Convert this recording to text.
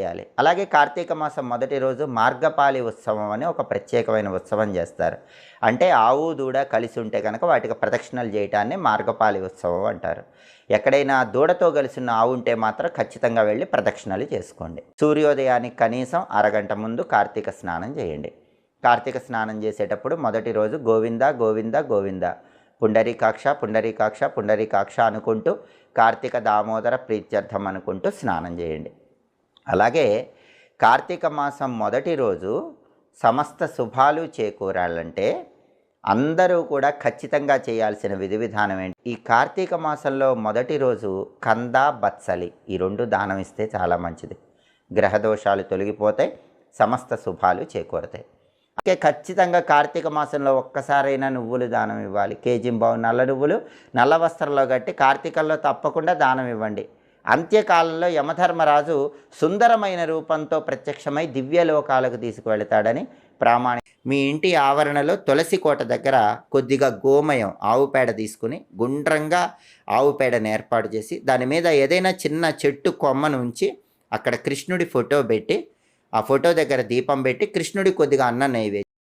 చేయాలి. అలాగే కార్తీక మాసం మొదటి రోజు మార్గపాలి ఉత్సవం అని ఒక ప్రత్యేకమైన ఉత్సవం చేస్తారు. అంటే ఆవు దూడ కలిసి ఉంటే కనుక వాటికి ప్రదక్షిణలు చేయటాన్ని మార్గపాలి ఉత్సవం అంటారు. ఎక్కడైనా దూడతో కలిసి ఉన్న ఆవు ఉంటే మాత్రం ఖచ్చితంగా వెళ్ళి ప్రదక్షిణలు చేసుకోండి. సూర్యోదయానికి కనీసం అరగంట ముందు కార్తీక స్నానం చేయండి. కార్తీక స్నానం చేసేటప్పుడు మొదటి రోజు గోవింద గోవింద గోవింద. పుండరీకాక్ష పుండరీకాక్ష పుండరీకాక్ష అనుకుంటూ కార్తీక దామోదర ప్రీత్యర్థం అనుకుంటూ స్నానం చేయండి. అలాగే కార్తీక మాసం మొదటి రోజు సమస్త శుభాలు చేకూరాలంటే అందరూ కూడా ఖచ్చితంగా చేయాల్సిన విధి విధానం ఏంటి? ఈ కార్తీక మాసంలో మొదటి రోజు కంద బత్సలి ఈ రెండు దానం ఇస్తే చాలా మంచిది. గ్రహదోషాలు తొలగిపోతాయి సమస్త శుభాలు చేకూరతాయి. అందుకే ఖచ్చితంగా కార్తీక మాసంలో ఒక్కసారైనా నువ్వులు దానం ఇవ్వాలి. కేజీ బావు నల్ల నువ్వులు నల్ల వస్త్రంలో కట్టి కార్తీకంలో తప్పకుండా దానం ఇవ్వండి. అంత్యకాలంలో యమధర్మరాజు సుందరమైన రూపంతో ప్రత్యక్షమై దివ్యలోకాలకు తీసుకువెళతాడని ప్రామాణి మీ ఇంటి ఆవరణలో తులసి కోట దగ్గర కొద్దిగా గోమయం ఆవు పేడ తీసుకుని గుండ్రంగా ఆవు పేడను ఏర్పాటు చేసి దాని మీద ఏదైనా చిన్న చెట్టు కొమ్మను ఉంచి అక్కడ కృష్ణుడి ఫోటో పెట్టి ఆ ఫోటో దగ్గర దీపం పెట్టి కృష్ణుడి కొద్దిగా అన్నం నైవేద్యం